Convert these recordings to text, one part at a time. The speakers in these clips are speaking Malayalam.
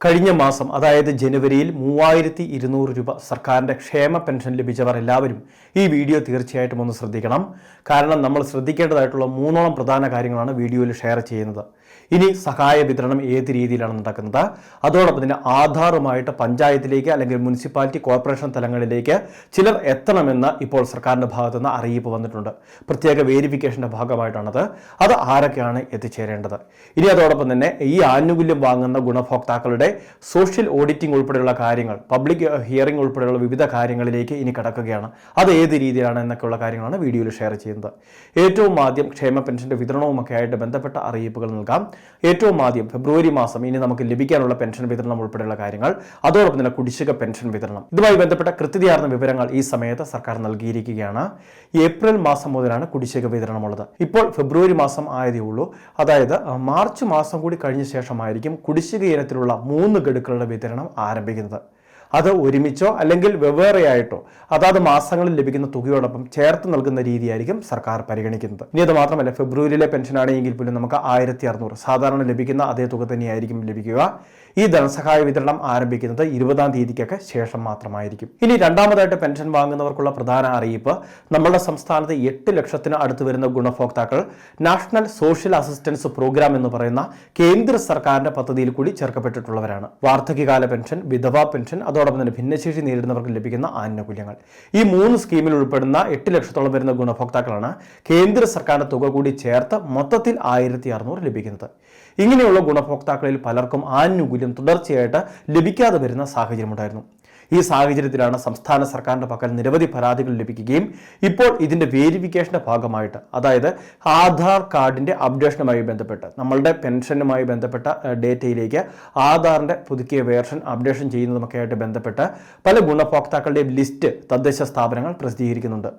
കഴിഞ്ഞ മാസം അതായത് ജനുവരിയിൽ മൂവായിരത്തി ഇരുന്നൂറ് രൂപ സർക്കാരിന്റെ ക്ഷേമ പെൻഷൻ ലഭിച്ചവർ എല്ലാവരും ഈ വീഡിയോ തീർച്ചയായിട്ടും ഒന്ന് ശ്രദ്ധിക്കണം. കാരണം നമ്മൾ ശ്രദ്ധിക്കേണ്ടതായിട്ടുള്ള മൂന്നോളം പ്രധാന കാര്യങ്ങളാണ് വീഡിയോയിൽ ഷെയർ ചെയ്യുന്നത്. ഇനി സഹായ വിതരണം ഏത് രീതിയിലാണ് നടക്കുന്നത്? അതോടൊപ്പം തന്നെ ആധാറുമായിട്ട് പഞ്ചായത്തിലേക്ക് അല്ലെങ്കിൽ മുനിസിപ്പാലിറ്റി കോർപ്പറേഷൻ തലങ്ങളിലേക്ക് ചിലർ എത്തണമെന്ന് ഇപ്പോൾ സർക്കാരിന്റെ ഭാഗത്തു നിന്ന് അറിയിപ്പ് വന്നിട്ടുണ്ട്. പ്രത്യേക വേരിഫിക്കേഷന്റെ ഭാഗമായിട്ടാണത്. അത് ആരൊക്കെയാണ് എത്തിച്ചേരേണ്ടത്? ഇനി അതോടൊപ്പം തന്നെ ഈ ആനുകൂല്യം വാങ്ങുന്ന ഗുണഭോക്താക്കളുടെ സോഷ്യൽ ഓഡിറ്റിംഗ് ഉൾപ്പെടെയുള്ള കാര്യങ്ങൾ പബ്ലിക് ഹിയറിംഗ് ഉൾപ്പെടെയുള്ള വിവിധ കാര്യങ്ങളിലേക്ക് ഇനി കടക്കുകയാണ്. അത് ഏത് രീതിയിലാണ് എന്നൊക്കെയുള്ള കാര്യങ്ങളാണ് വീഡിയോയിൽ ഷെയർ ചെയ്യുന്നത്. ഏറ്റവും ആദ്യം ക്ഷേമ പെൻഷന്റെ വിതരണവുമൊക്കെ ആയിട്ട് ബന്ധപ്പെട്ട അറിയിപ്പുകൾ നൽകാം. ഏറ്റവും ആദ്യം ഫെബ്രുവരി മാസം ഇനി നമുക്ക് ലഭിക്കാനുള്ള പെൻഷൻ വിതരണം ഉൾപ്പെടെയുള്ള കാര്യങ്ങൾ അതോടൊപ്പം തന്നെ കുടിശ്ശിക പെൻഷൻ വിതരണം. ഇതുമായി ബന്ധപ്പെട്ട കൃത്യതയാർന്ന വിവരങ്ങൾ ഈ സമയത്ത് സർക്കാർ നൽകിയിരിക്കുകയാണ്. ഏപ്രിൽ മാസം മുതലാണ് കുടിശ്ശിക വിതരണമുള്ളത് ഇപ്പോൾ ഫെബ്രുവരി മാസം ആയതേ ഉള്ളൂ. അതായത് മാർച്ച് മാസം കൂടി കഴിഞ്ഞ ശേഷമായിരിക്കും കുടിശ്ശിക ഇനത്തിലുള്ള മൂന്ന് ഗഡുക്കളുടെ വിതരണം ആരംഭിക്കുന്നത്. അത് ഒരുമിച്ചോ അല്ലെങ്കിൽ വെവ്വേറെയായിട്ടോ അതാത് മാസങ്ങളിൽ ലഭിക്കുന്ന തുകയോടൊപ്പം ചേർത്ത് നൽകുന്ന രീതിയായിരിക്കും സർക്കാർ പരിഗണിക്കുന്നത്. ഇനി അത് മാത്രമല്ല ഫെബ്രുവരിയിലെ പെൻഷനാണെങ്കിൽ പോലും നമുക്ക് ആയിരത്തി അറുന്നൂറ് സാധാരണ ലഭിക്കുന്ന അതേ തുക തന്നെയായിരിക്കും ലഭിക്കുക. ഈ ധനസഹായ വിതരണം ആരംഭിക്കുന്നത് ഇരുപതാം തീയതിക്കൊക്കെ ശേഷം മാത്രമായിരിക്കും. ഇനി രണ്ടാമതായിട്ട് പെൻഷൻ വാങ്ങുന്നവർക്കുള്ള പ്രധാന അറിയിപ്പ് നമ്മുടെ സംസ്ഥാനത്ത് എട്ട് ലക്ഷത്തിന് അടുത്ത് വരുന്ന ഗുണഭോക്താക്കൾ നാഷണൽ സോഷ്യൽ അസിസ്റ്റൻസ് പ്രോഗ്രാം എന്ന് പറയുന്ന കേന്ദ്ര സർക്കാരിന്റെ പദ്ധതിയിൽ കൂടി ചേർക്കപ്പെട്ടിട്ടുള്ളവരാണ്. വാർദ്ധക്യകാല പെൻഷൻ വിധവാ പെൻഷൻ അതോടൊപ്പം തന്നെ ഭിന്നശേഷി നേരിടുന്നവർക്ക് ലഭിക്കുന്ന ആനുകൂല്യങ്ങൾ. ഈ മൂന്ന് സ്കീമിൽ ഉൾപ്പെടുന്ന എട്ട് ലക്ഷത്തോളം വരുന്ന ഗുണഭോക്താക്കളാണ് കേന്ദ്ര സർക്കാരിന്റെ തുക കൂടി ചേർത്ത് മൊത്തത്തിൽ ആയിരത്തി അറുന്നൂറ് ലഭിക്കുന്നത്. ഇങ്ങനെയുള്ള ഗുണഭോക്താക്കളിൽ പലർക്കും ആനുകൂല്യം തുടർച്ചയായിട്ട് ലഭിക്കാതെ വരുന്ന സാഹചര്യമുണ്ടായിരുന്നു. ഈ സാഹചര്യത്തിലാണ് സംസ്ഥാന സർക്കാരിന്റെ പക്കൽ നിരവധി പരാതികൾ ലഭിക്കുകയും ഇപ്പോൾ ഇതിന്റെ വേരിഫിക്കേഷന്റെ ഭാഗമായിട്ട് അതായത് ആധാർ കാർഡിന്റെ അപ്ഡേഷനുമായി ബന്ധപ്പെട്ട് നമ്മളുടെ പെൻഷനുമായി ബന്ധപ്പെട്ട ഡേറ്റയിലേക്ക് ആധാറിന്റെ പുതുക്കിയ വേർഷൻ അപ്ഡേഷൻ ചെയ്യുന്നതുമൊക്കെ ആയിട്ട് ബന്ധപ്പെട്ട് പല ഗുണഭോക്താക്കളുടെയും ലിസ്റ്റ് തദ്ദേശ സ്ഥാപനങ്ങൾ പ്രസിദ്ധീകരിക്കുന്നുണ്ട്.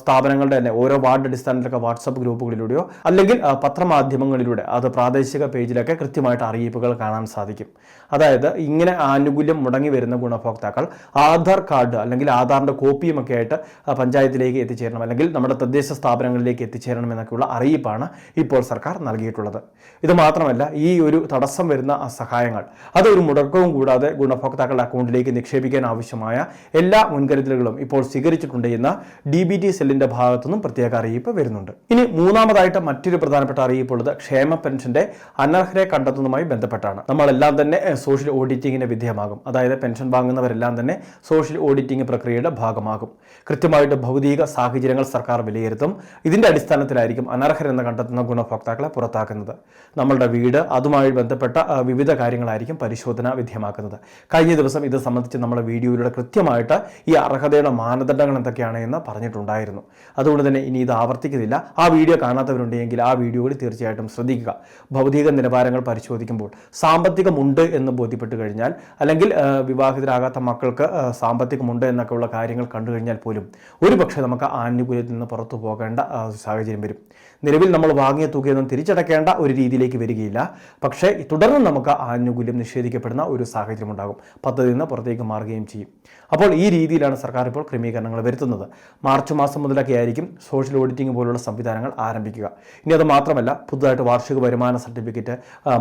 സ്ഥാപനങ്ങളുടെ തന്നെ ഓരോ വാർഡ് അടിസ്ഥാനത്തിലൊക്കെ വാട്സപ്പ് ഗ്രൂപ്പുകളിലൂടെയോ അല്ലെങ്കിൽ പത്രമാധ്യമങ്ങളിലൂടെ അത് പ്രാദേശിക പേജിലൊക്കെ കൃത്യമായിട്ട് അറിയിപ്പുകൾ കാണാൻ സാധിക്കും. അതായത് ഇങ്ങനെ ആനുകൂല്യം മുടങ്ങി വരുന്ന ഗുണഭോക്താക്കൾ ആധാർ കാർഡ് അല്ലെങ്കിൽ ആധാറിന്റെ കോപ്പിയുമൊക്കെ ആയിട്ട് പഞ്ചായത്തിലേക്ക് എത്തിച്ചേരണം അല്ലെങ്കിൽ നമ്മുടെ തദ്ദേശ സ്ഥാപനങ്ങളിലേക്ക് എത്തിച്ചേരണം എന്നൊക്കെയുള്ള അറിയിപ്പാണ് ഇപ്പോൾ സർക്കാർ നൽകിയിട്ടുള്ളത്. ഇത് മാത്രമല്ല ഈ ഒരു തടസ്സം വരുന്ന സഹായങ്ങൾ അതൊരു മുടക്കവും കൂടാതെ ഗുണഭോക്താക്കളുടെ അക്കൗണ്ടിലേക്ക് നിക്ഷേപിക്കാൻ ആവശ്യമായ എല്ലാ മുൻകരുതലുകളും ഇപ്പോൾ സ്വീകരിച്ചിട്ടുണ്ട് എന്ന് ഡി ബി ടി സെല്ലിന്റെ ഭാഗത്തുനിന്നും പ്രത്യേക അറിയിപ്പ് വരുന്നുണ്ട്. ഇനി മൂന്നാമതായിട്ട് മറ്റൊരു പ്രധാനപ്പെട്ട അറിയിപ്പുള്ളത് ക്ഷേമ പെൻഷന്റെ അനർഹരെ കണ്ടെത്തുന്നതുമായി ബന്ധപ്പെട്ടാണ്. നമ്മളെല്ലാം തന്നെ സോഷ്യൽ ഓഡിറ്റിങ്ങിന് വിധേയമാകും. അതായത് പെൻഷൻ വാങ്ങുന്നവരെല്ലാം തന്നെ സോഷ്യൽ ഓഡിറ്റിംഗ് പ്രക്രിയയുടെ ഭാഗമാകും. കൃത്യമായിട്ട് ഭൗതിക സാഹചര്യങ്ങൾ സർക്കാർ വിലയിരുത്തും. ഇതിന്റെ അടിസ്ഥാനത്തിലായിരിക്കും അനർഹരെന്ന് കണ്ടെത്തുന്ന ഗുണഭോക്താക്കളെ പുറത്താക്കുന്നത്. നമ്മളുടെ വീട് അതുമായി ബന്ധപ്പെട്ട വിവിധ കാര്യങ്ങളായിരിക്കും പരിശോധന വിധേയമാക്കുന്നത്. കഴിഞ്ഞ ദിവസം ഇത് സംബന്ധിച്ച് നമ്മുടെ വീഡിയോയിലൂടെ കൃത്യമായിട്ട് ഈ അർഹതയുടെ മാനദണ്ഡങ്ങൾ എന്തൊക്കെയാണ് എന്ന് പറഞ്ഞിട്ടുണ്ടായിരുന്നു അതുകൊണ്ട് തന്നെ ഇനി ഇത് ആവർത്തിക്കുന്നില്ല. ആ വീഡിയോ കാണാത്തവരുണ്ടെങ്കിൽ ആ വീഡിയോ കൂടി തീർച്ചയായിട്ടും ശ്രദ്ധിക്കുക. ഭൗതിക നിലവാരങ്ങൾ പരിശോധിക്കുമ്പോൾ സാമ്പത്തികമുണ്ട് എന്ന് ബോധ്യപ്പെട്ട് കഴിഞ്ഞാൽ അല്ലെങ്കിൽ വിവാഹിതരാകാത്ത മക്കൾക്ക് സാമ്പത്തികമുണ്ട് എന്നൊക്കെ ഉള്ള കാര്യങ്ങൾ കണ്ടു കഴിഞ്ഞാൽ പോലും ഒരു പക്ഷേ നമുക്ക് ആനുകൂല്യത്തിൽ നിന്ന് പുറത്തു പോകേണ്ട സാഹചര്യം വരും. നിലവിൽ നമ്മൾ വാങ്ങിയ തുകയൊന്നും തിരിച്ചടക്കേണ്ട ഒരു രീതിയിലേക്ക് വരികയില്ല. പക്ഷേ തുടർന്ന് നമുക്ക് ആനുകൂല്യം നിഷേധിക്കപ്പെടുന്ന ഒരു സാഹചര്യം ഉണ്ടാകും. പദ്ധതിയിൽ നിന്ന് പുറത്തേക്ക് മാറുകയും ചെയ്യും. അപ്പോൾ ഈ രീതിയിലാണ് സർക്കാർ ഇപ്പോൾ ക്രമീകരണങ്ങൾ വരുത്തുന്നത്. മാർച്ച് മാസം മുതലൊക്കെ ആയിരിക്കും സോഷ്യൽ ഓഡിറ്റിംഗ് പോലുള്ള സംവിധാനങ്ങൾ ആരംഭിക്കുക. ഇനി അത് മാത്രമല്ല പുതുതായിട്ട് വാർഷിക വരുമാന സർട്ടിഫിക്കറ്റ്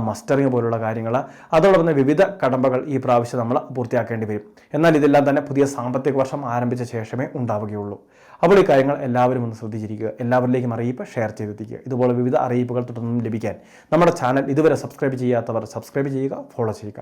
മസ്റ്ററിംഗ് പോലുള്ള കാര്യങ്ങൾ അതോടൊപ്പം തന്നെ വിവിധ കടമ്പകൾ ഈ പ്രാവശ്യം നമ്മൾ പൂർത്തിയാക്കേണ്ടി വരും. എന്നാൽ ഇതെല്ലാം തന്നെ പുതിയ സാമ്പത്തിക വർഷം ആരംഭിച്ച ശേഷമേ ഉണ്ടാവുകയുള്ളൂ. അപ്പോൾ ഈ കാര്യങ്ങൾ എല്ലാവരും ഒന്ന് ശ്രദ്ധിച്ചിരിക്കുക. എല്ലാവരിലേക്കും അറിയിപ്പ് ഷെയർ ചെയ്തെത്തിക്കുക. ഇതുപോലെ വിവിധ അറിയിപ്പുകൾ തുടർന്നും ലഭിക്കാൻ നമ്മുടെ ചാനൽ ഇതുവരെ സബ്സ്ക്രൈബ് ചെയ്യാത്തവർ സബ്സ്ക്രൈബ് ചെയ്യുക ഫോളോ ചെയ്യുക.